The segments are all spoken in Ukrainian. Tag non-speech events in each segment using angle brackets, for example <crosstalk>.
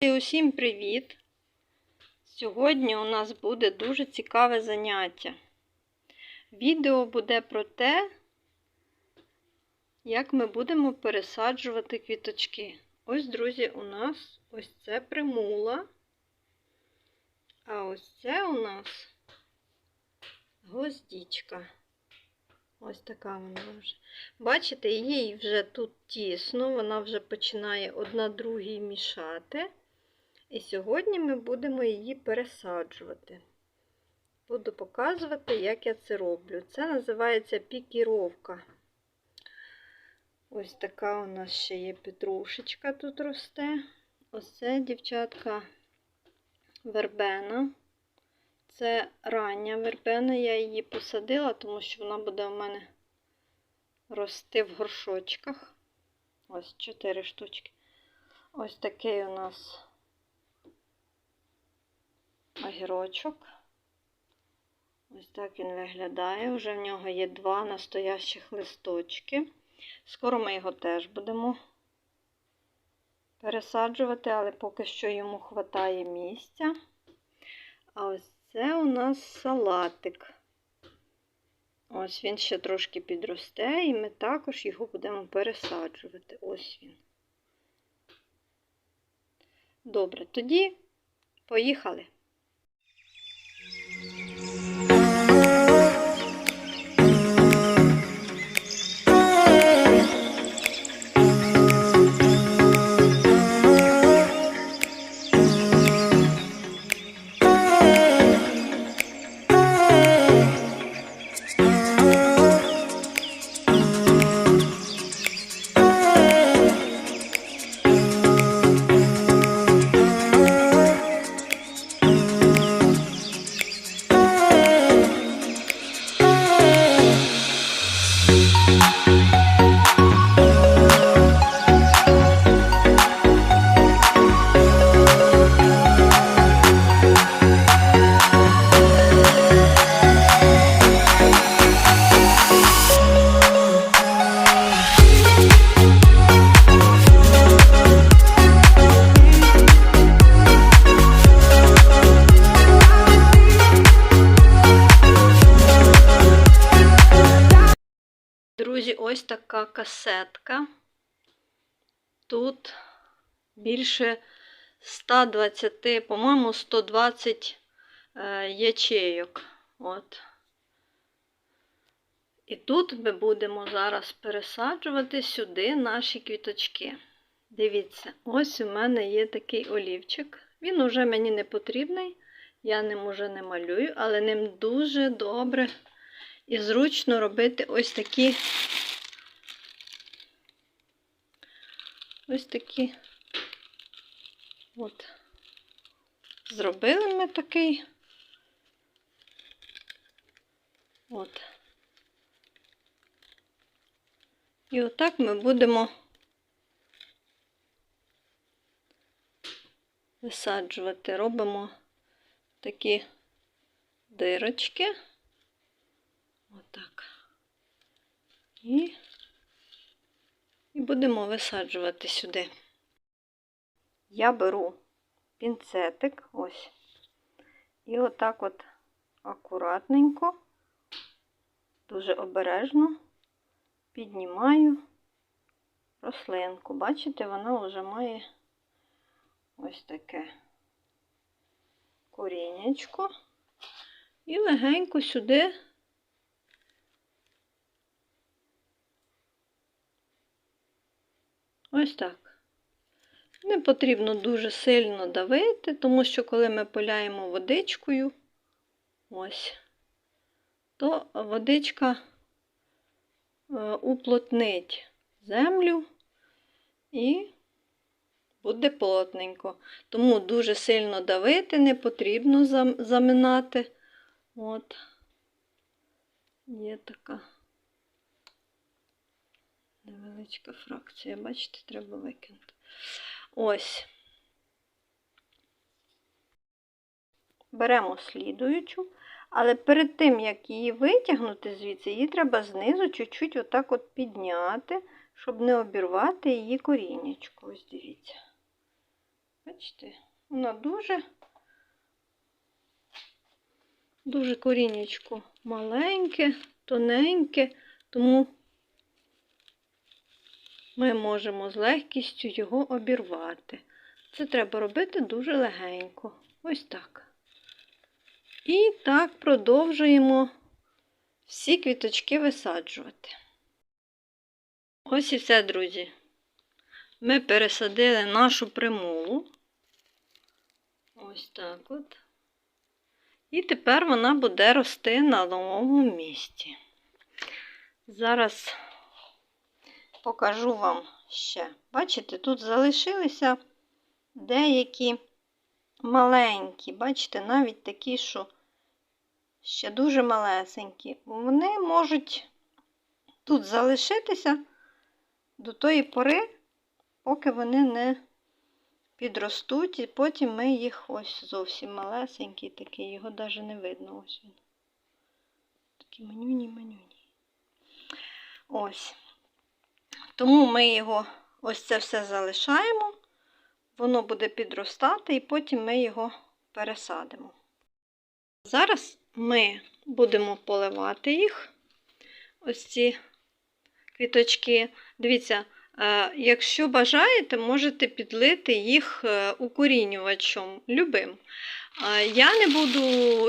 І Усім привіт! Сьогодні у нас буде дуже цікаве заняття. Відео буде про те, як ми будемо пересаджувати квіточки. Ось, друзі, у нас ось це примула, а ось це у нас гвоздічка. Ось така вона вже. Бачите, їй вже тут тісно, вона вже починає одна другій мішати. І сьогодні ми будемо її пересаджувати. Буду показувати, як я це роблю. Це називається пікіровка. Ось така у нас ще є петрушечка тут росте. Ось це, дівчатка, вербена. Це рання вербена, я її посадила, тому що вона буде у мене рости в горшочках. Ось 4 штучки. Ось такий у нас огірочок. Ось так він виглядає. Вже в нього є два настоящих листочки. Скоро ми його теж будемо пересаджувати, але поки що йому вистачає місця. А ось це у нас салатик. Ось він ще трошки підросте, і ми також його будемо пересаджувати. Ось він. Добре, тоді поїхали. Така касетка. Тут більше 120, по-моєму, 120 е, ячейок. От. І тут ми будемо зараз пересаджувати сюди наші квіточки. Дивіться, ось у мене є такий олівчик. Він уже мені не потрібний, я ним уже не малюю, але ним дуже добре і зручно робити ось такі ось такі от. Зробили ми такий. От. І отак ми будемо висаджувати. Робимо такі дирочки. Отак. І, і будемо висаджувати сюди. Я беру пінцетик, ось, і отак от акуратненько, дуже обережно піднімаю рослинку. Бачите, вона вже має ось таке корінечко. І легенько сюди Ось так. Не потрібно дуже сильно давити, тому що коли ми поляємо водичкою, ось, то водичка е, уплотнить землю і буде плотненько. Тому дуже сильно давити не потрібно заминати. От, є така. Невеличка фракція, бачите, треба викинути. Ось. Беремо слідуючу, але перед тим, як її витягнути звідси, її треба знизу чуть-чуть отак от підняти, щоб не обірвати її корінечко. Ось дивіться. Бачите, вона дуже, дуже корінечко маленьке, тоненьке, тому ми можемо з легкістю його обірвати. Це треба робити дуже легенько. Ось так. І так продовжуємо всі квіточки висаджувати. Ось і все, друзі. Ми пересадили нашу примулу. Ось так от. І тепер вона буде рости на новому місці. Зараз покажу вам ще. Бачите, тут залишилися деякі маленькі, бачите, навіть такі, що ще дуже малесенькі. Вони можуть тут залишитися до тої пори, поки вони не підростуть, і потім ми їх ось зовсім малесенький такий, його навіть не видно. Ось він. Такі манюні-манюні. Ось. Тому ми його ось це все залишаємо, воно буде підростати, і потім ми його пересадимо. Зараз ми будемо поливати їх, ось ці квіточки. Дивіться, якщо бажаєте, можете підлити їх е, укорінювачем любим. Е, Я не буду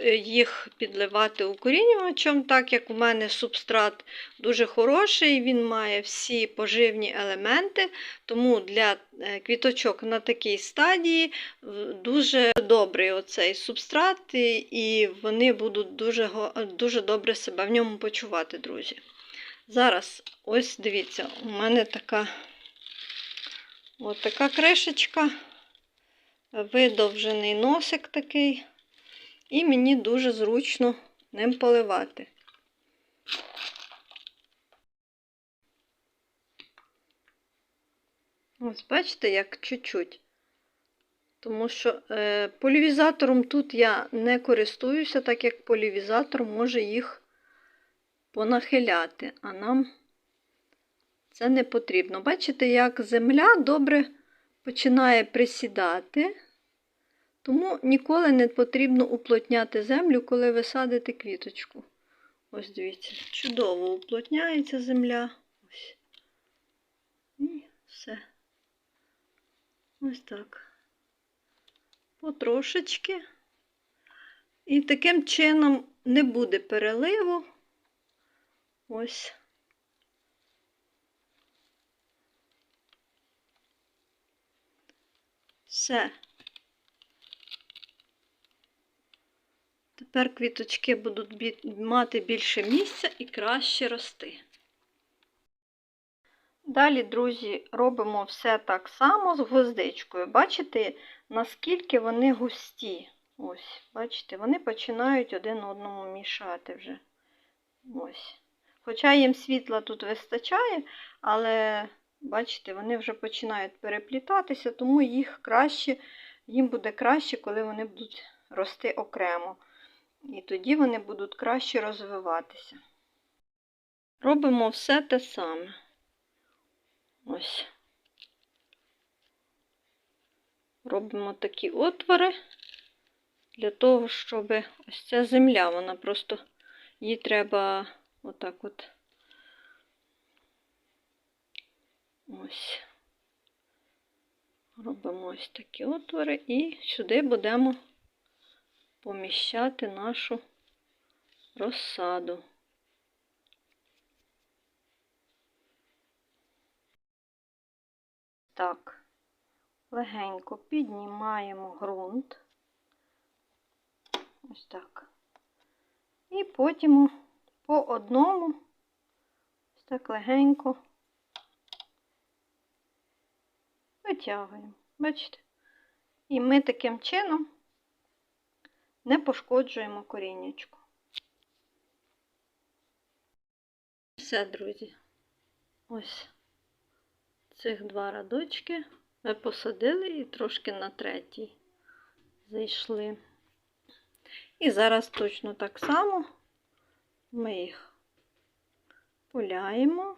е, їх підливати укорінювачем, так як у мене субстрат дуже хороший, він має всі поживні елементи, тому для е, квіточок на такій стадії е, дуже добрий оцей субстрат, і вони будуть дуже, дуже добре себе в ньому почувати, друзі. Зараз, ось дивіться, у мене така от така кришечка, видовжений носик такий, і мені дуже зручно ним поливати. Ось бачите, як чуть-чуть. Тому що е, полівізатором тут я не користуюся, так як полівізатор може їх понахиляти, а нам це не потрібно. Бачите, як земля добре починає присідати, тому ніколи не потрібно уплотняти землю, коли ви садите квіточку. Ось дивіться, чудово уплотняється земля. Ось. І все. Ось так. Потрошечки. І таким чином не буде переливу. Ось. Все. Тепер квіточки будуть мати більше місця і краще рости. Далі, друзі, робимо все так само з гвоздичкою. Бачите, наскільки вони густі. Ось, бачите, вони починають один одному мішати вже. Ось. Хоча їм світла тут вистачає, але, бачите, вони вже починають переплітатися, тому їх краще, їм буде краще, коли вони будуть рости окремо. І тоді вони будуть краще розвиватися. Робимо все те саме. Ось. Робимо такі отвори для того, щоб ось ця земля, вона просто їй треба отак от ось. Робимо ось такі отвори і сюди будемо поміщати нашу розсаду. Так, легенько піднімаємо ґрунт. Ось так. І потім по одному, ось так легенько витягуємо. Бачите? І ми таким чином не пошкоджуємо коріннячку. Все, друзі. Ось цих два радочки ми посадили і трошки на третій зайшли. І зараз точно так само ми їх пуляємо.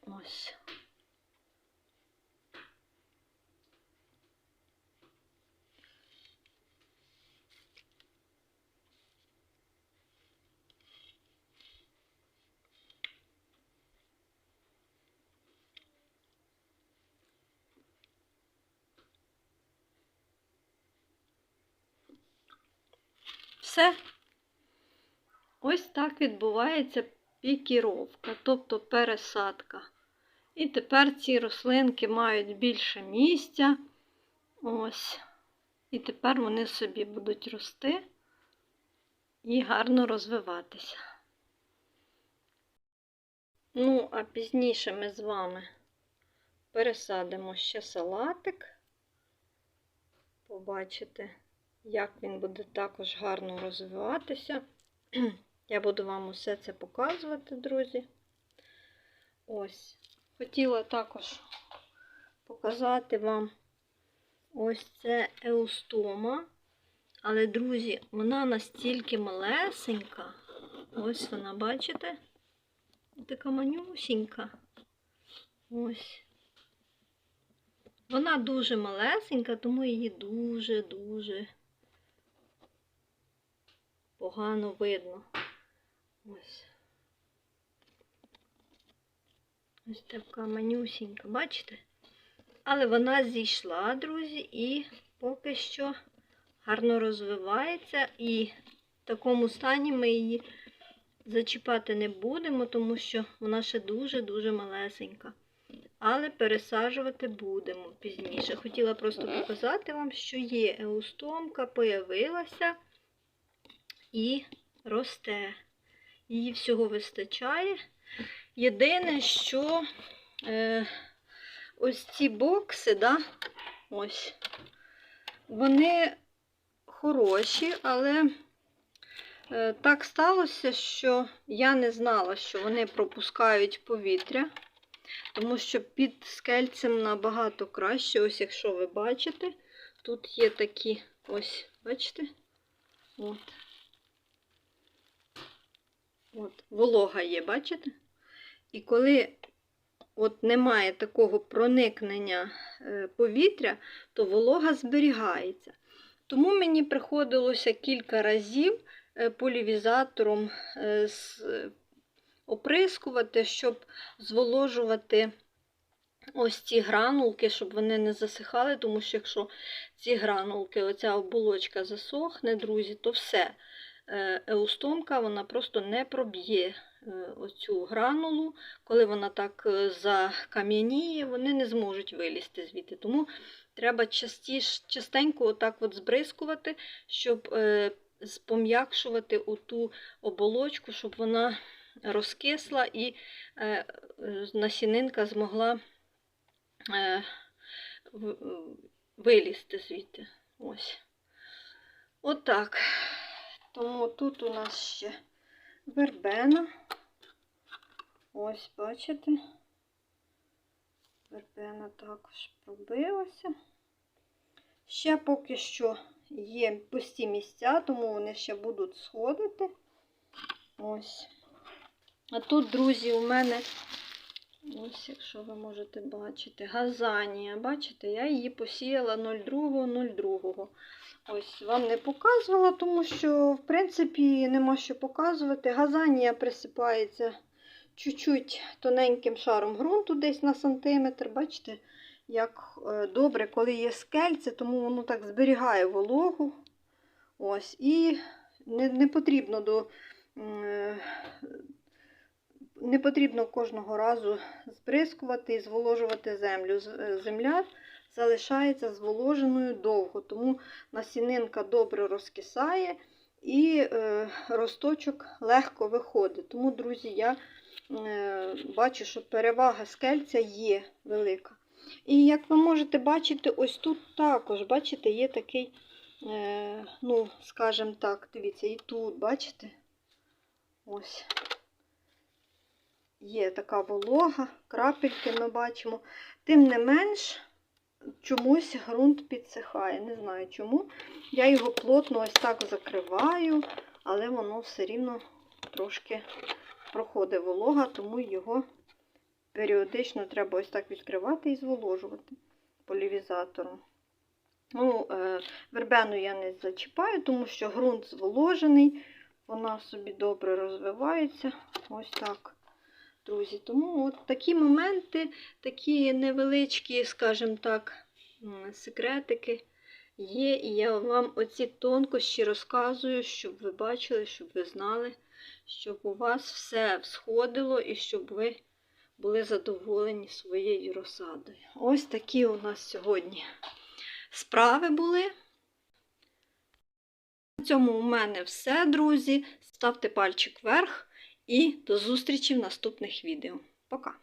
Ось. Все. Ось так відбувається пікіровка, тобто пересадка. І тепер ці рослинки мають більше місця. Ось. І тепер вони собі будуть рости і гарно розвиватися. Ну, а пізніше ми з вами пересадимо ще салатик. Побачите, як він буде також гарно розвиватися. <clears throat> Я буду вам усе це показувати, друзі. Ось. Хотіла також показати вам ось це еустома. Але, друзі, вона настільки малесенька. Ось вона, бачите? Така манюсінька. Ось. Вона дуже малесенька, тому її дуже-дуже погано видно. Ось. Ось така манюсінька, бачите? Але вона зійшла, друзі, і поки що гарно розвивається. І в такому стані ми її зачіпати не будемо, тому що вона ще дуже-дуже малесенька. Але пересаджувати будемо пізніше. Хотіла просто показати вам, що є еустомка, появилася і росте. Її всього вистачає. Єдине, що е, ось ці бокси, да, ось, вони хороші, але е, так сталося, що я не знала, що вони пропускають повітря, тому що під скельцем набагато краще, ось якщо ви бачите, тут є такі, ось, бачите? От. От, волога є, бачите? І коли от немає такого проникнення е, повітря, то волога зберігається. Тому мені приходилося кілька разів е, полівізатором е, оприскувати, щоб зволожувати ось ці гранулки, щоб вони не засихали, тому що якщо ці гранулки, оця оболочка засохне, друзі, то все. Еустомка вона просто не проб'є оцю гранулу, коли вона так закам'яніє, вони не зможуть вилізти звідти. Тому треба частіш, частенько отак от збризкувати, щоб е, спом'якшувати оту оболочку, щоб вона розкисла і е, насінинка змогла е, вилізти звідти. Ось. Отак. Тому тут у нас ще вербена. Ось, бачите, вербена також пробилася. Ще поки що є пусті місця, тому вони ще будуть сходити. Ось. А тут, друзі, у мене, ось, якщо ви можете бачити, газанія. Бачите, я її посіяла 02.02. Ось, вам не показувала, тому що, в принципі, нема що показувати. Газанія присипається чуть-чуть тоненьким шаром ґрунту, десь на сантиметр. Бачите, як е, добре, коли є скельце, тому воно так зберігає вологу. Ось, І не, не потрібно до. Не потрібно кожного разу збризкувати і зволожувати землю. Е, земля залишається зволоженою довго, тому насінинка добре розкисає і е, росточок легко виходить. Тому, друзі, я е, бачу, що перевага скельця є велика. І як ви можете бачити, ось тут також, бачите, є такий, ну, скажімо так, дивіться, і тут, бачите? Ось. Є така волога, крапельки ми бачимо. Тим не менш, чомусь ґрунт підсихає. Не знаю чому. Я його плотно ось так закриваю, але воно все рівно трошки проходить волога, тому його періодично треба ось так відкривати і зволожувати полівізатором. Ну, е, вербену я не зачіпаю, тому що ґрунт зволожений, вона собі добре розвивається. Ось так, друзі. Тому от такі моменти, такі невеличкі, скажімо так, секретики є. І я вам оці тонкощі розказую, щоб ви бачили, щоб ви знали, щоб у вас все всходило і щоб ви були задоволені своєю розсадою. Ось такі у нас сьогодні справи були. На цьому у мене все, друзі. Ставте пальчик вверх і до зустрічі в наступних відео. Пока!